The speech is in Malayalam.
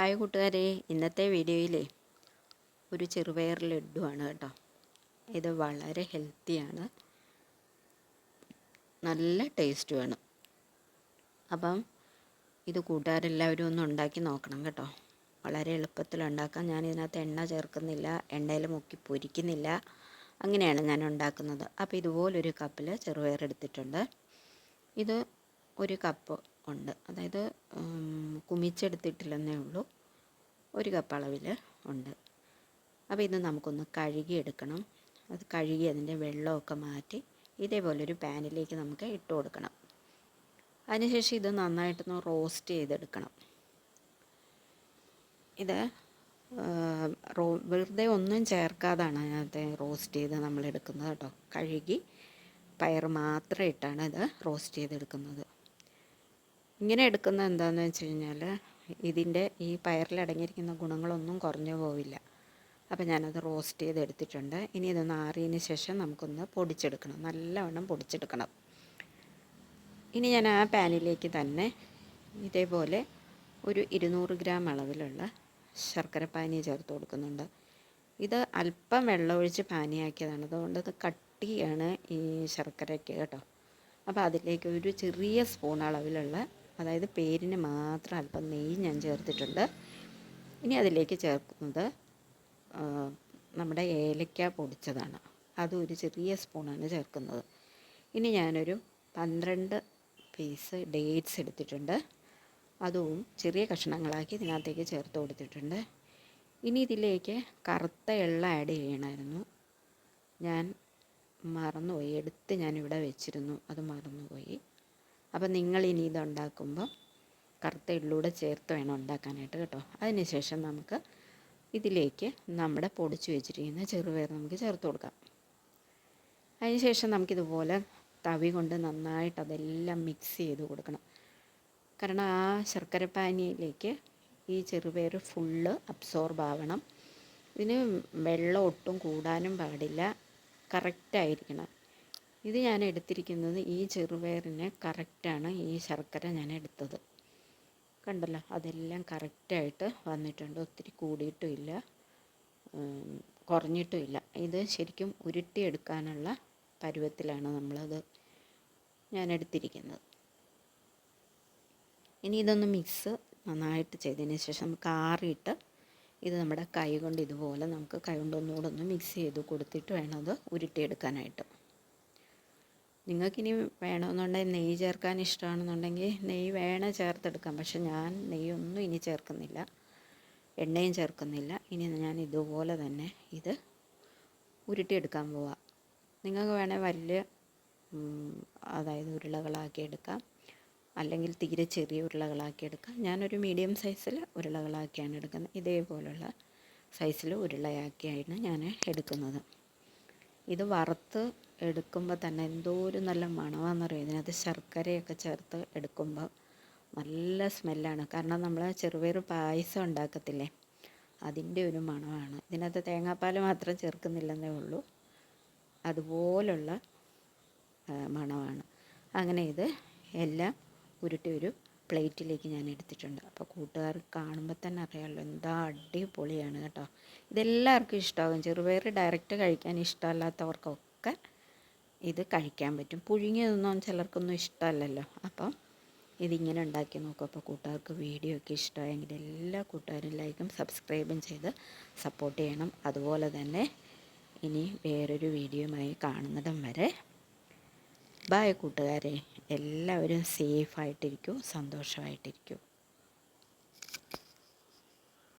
ഹായ് കൂട്ടുകാരെ ഇന്നത്തെ വീഡിയോയിലെ ഒരു ചെറുപയർ ലഡുവാണ് കേട്ടോ. ഇത് വളരെ ഹെൽത്തിയാണ് നല്ല ടേസ്റ്റുമാണ് അപ്പം ഇത് കൂട്ടുകാരെല്ലാവരും ഒന്ന് ഉണ്ടാക്കി നോക്കണം കേട്ടോ. വളരെ എളുപ്പത്തിൽ ഉണ്ടാക്കാം. ഞാൻ ഇതിനകത്ത് എണ്ണ ചേർക്കുന്നില്ല എണ്ണയിൽ മുക്കി പൊരിക്കുന്നില്ല. അങ്ങനെയാണ് ഞാൻ ഉണ്ടാക്കുന്നത്. അപ്പോൾ ഇതുപോലൊരു കപ്പിൽ ചെറുപയർ എടുത്തിട്ടുണ്ട്. ഇത് ഒരു കപ്പ് ഉണ്ട്. അതായത് കുമിച്ചെടുത്തിട്ടില്ലെന്നേ ഉള്ളൂ. ഒരു കപ്പ് അളവിൽ ഉണ്ട്. അപ്പോൾ ഇത് നമുക്കൊന്ന് കഴുകിയെടുക്കണം. അത് കഴുകി അതിന്റെ വെള്ളമൊക്കെ മാറ്റി ഇതേപോലെ ഒരു പാനിലേക്ക് നമുക്ക് ഇട്ട് കൊടുക്കണം. അതിനുശേഷം ഇത് നന്നായിട്ടൊന്ന് റോസ്റ്റ് ചെയ്തെടുക്കണം. ഇത് റോ വെറുതെ ഒന്നും ചേർക്കാതാണ് അതിനകത്ത് റോസ്റ്റ് ചെയ്ത് നമ്മൾ എടുക്കുന്നത് കേട്ടോ. കഴുകി പയർ മാത്രം ഇട്ടാണ് ഇത് റോസ്റ്റ് ചെയ്തെടുക്കുന്നത്. ഇങ്ങനെ എടുക്കുന്നത് എന്താണെന്ന് വെച്ച് കഴിഞ്ഞാൽ ഇതിന്റെ ഈ പയറിൽ അടങ്ങിയിരിക്കുന്ന ഗുണങ്ങളൊന്നും കുറഞ്ഞു പോവില്ല. അപ്പോൾ ഞാനത് റോസ്റ്റ് ചെയ്ത് എടുത്തിട്ടുണ്ട് ഇനി ഇതൊന്ന് ആറിയതിന് ശേഷം നമുക്കൊന്ന് പൊടിച്ചെടുക്കണം. നല്ലവണ്ണം പൊടിച്ചെടുക്കണം. ഇനി ഞാൻ ആ പാനിലേക്ക് തന്നെ ഇതേപോലെ ഒരു ഇരുന്നൂറ് ഗ്രാം അളവിലുള്ള ശർക്കര പാനി ചേർത്ത് കൊടുക്കുന്നുണ്ട്. ഇത് അല്പം വെള്ളമൊഴിച്ച് പാനിയാക്കിയതാണ്. അതുകൊണ്ട് അത് കട്ടിയാണ് ഈ ശർക്കരയ്ക്ക് കേട്ടോ. അപ്പോൾ അതിലേക്ക് ഒരു ചെറിയ സ്പൂൺ അളവിലുള്ള അതായത് പേരിന് മാത്രം അല്പം നെയ്യ് ഞാൻ ചേർത്തിട്ടുണ്ട്. ഇനി അതിലേക്ക് ചേർക്കുന്നത് നമ്മുടെ ഏലക്ക പൊടിച്ചതാണ്. അതും ഒരു ചെറിയ സ്പൂണാണ് ചേർക്കുന്നത്. ഇനി ഞാനൊരു പന്ത്രണ്ട് പീസ് ഡേറ്റ്സ് എടുത്തിട്ടുണ്ട്. അതും ചെറിയ കഷ്ണങ്ങളാക്കി ഇതിനകത്തേക്ക് ചേർത്ത് കൊടുത്തിട്ടുണ്ട്. ഇനി ഇതിലേക്ക് കറുത്ത എള്ള ആഡ് ചെയ്യണമായിരുന്നു. ഞാൻ മറന്നുപോയി. എടുത്ത് ഞാനിവിടെ വെച്ചിരുന്നു. അത് മറന്നുപോയി. അപ്പം നിങ്ങൾ ഇനി ഇതുണ്ടാക്കുമ്പോൾ കറുത്ത എള്ളൂടെ ചേർത്ത് വേണം ഉണ്ടാക്കാനായിട്ട് കേട്ടോ. അതിനുശേഷം നമുക്ക് ഇതിലേക്ക് നമ്മുടെ പൊടിച്ച് വെച്ചിരിക്കുന്ന ചെറുപയർ നമുക്ക് ചേർത്ത് കൊടുക്കാം. അതിനുശേഷം നമുക്കിതുപോലെ തവി കൊണ്ട് നന്നായിട്ട് അതെല്ലാം മിക്സ് ചെയ്ത് കൊടുക്കണം. കാരണം ആ ശർക്കര പാനിയിലേക്ക് ഈ ചെറുപയർ ഫുള്ള് അബ്സോർബ് ആവണം. ഇതിന് വെള്ളം ഒട്ടും കൂടാനും പാടില്ല. കറക്റ്റായിരിക്കണം ഇത് ഞാൻ എടുത്തിരിക്കുന്നത് ഈ ചെറുപയറിന് കറക്റ്റാണ് ഈ ശർക്കര ഞാൻ എടുത്തത്. കണ്ടല്ലോ അതെല്ലാം കറക്റ്റായിട്ട് വന്നിട്ടുണ്ട്. ഒത്തിരി കൂടിയിട്ടും കുറഞ്ഞിട്ടുമില്ല ഇത് ശരിക്കും ഉരുട്ടിയെടുക്കാനുള്ള പരുവത്തിലാണ് നമ്മളത് ഞാൻ എടുത്തിരിക്കുന്നത്. ഇനി ഇതൊന്ന് മിക്സ് നന്നായിട്ട് ചെയ്തതിന് ശേഷം നമുക്ക് ആറിയിട്ട് ഇത് നമ്മുടെ കൈ കൊണ്ട് ഇതുപോലെ നമുക്ക് കൈ കൊണ്ട് ഒന്നുകൂടെ ഒന്ന് മിക്സ് ചെയ്ത് കൊടുത്തിട്ട് വേണം അത് ഉരുട്ടിയെടുക്കാനായിട്ട്. നിങ്ങൾക്കിനി വേണമെന്നുണ്ടെങ്കിൽ നെയ്യ് ചേർക്കാൻ ഇഷ്ടമാണെന്നുണ്ടെങ്കിൽ നെയ്യ് വേണേൽ ചേർത്തെടുക്കാം. പക്ഷെ ഞാൻ നെയ്യൊന്നും ഇനി ചേർക്കുന്നില്ല. എണ്ണയും ചേർക്കുന്നില്ല. ഇനി ഞാൻ ഇതുപോലെ തന്നെ ഇത് ഉരുട്ടിയെടുക്കാൻ പോവാം. നിങ്ങൾക്ക് വേണേൽ വലിയ അതായത് ഉരുളകളാക്കി എടുക്കാം. അല്ലെങ്കിൽ തീരെ ചെറിയ ഉരുളകളാക്കി എടുക്കാം. ഞാനൊരു മീഡിയം സൈസിൽ ഉരുളകളാക്കിയാണ് എടുക്കുന്നത്. ഇതേപോലുള്ള സൈസിൽ ഉരുളയാക്കിയാണ് ഞാൻ എടുക്കുന്നത്. ഇത് വറുത്ത് എടുക്കുമ്പോൾ തന്നെ എന്തോ ഒരു നല്ല മണമാണെന്നറിയാം ഇതിനകത്ത് ശർക്കരയൊക്കെ ചേർത്ത് എടുക്കുമ്പോൾ നല്ല സ്മെല്ലാണ്. കാരണം നമ്മൾ ചെറുപയർ പായസം ഉണ്ടാക്കത്തില്ലേ? അതിന്റെ ഒരു മണമാണ്. ഇതിനകത്ത് തേങ്ങാപ്പാൽ മാത്രം ചേർക്കുന്നില്ലെന്നേ ഉള്ളൂ. അതുപോലുള്ള മണമാണ്. അങ്ങനെ ഇത് എല്ലാം ഉരുട്ടി ഒരു പ്ലേറ്റിലേക്ക് ഞാൻ എടുത്തിട്ടുണ്ട്. അപ്പോൾ കൂട്ടുകാർ കാണുമ്പോൾ തന്നെ അറിയാമല്ലോ എന്താ അടിപൊളിയാണ് കേട്ടോ. ഇതെല്ലാവർക്കും ഇഷ്ടമാകും ചെറുപയർ ഡയറക്റ്റ് കഴിക്കാൻ ഇഷ്ടമല്ലാത്തവർക്കൊക്കെ ഇത് കഴിക്കാൻ പറ്റും. പുഴുങ്ങിയതൊന്നും ചിലർക്കൊന്നും ഇഷ്ടമല്ലല്ലോ. അപ്പം ഇതിങ്ങനെ ഉണ്ടാക്കി നോക്കും. അപ്പോൾ കൂട്ടുകാർക്ക് വീഡിയോ ഒക്കെ ഇഷ്ടമായെങ്കിൽ എല്ലാ കൂട്ടുകാരും ലൈക്കും സബ്സ്ക്രൈബും ചെയ്ത് സപ്പോർട്ട് ചെയ്യണം. അതുപോലെ തന്നെ ഇനി വേറൊരു വീഡിയോയുമായി കാണുന്നിടം വരെ ബായ് കൂട്ടുകാരെ. എല്ലാവരും സേഫായിട്ടിരിക്കൂ സന്തോഷമായിട്ടിരിക്കൂ.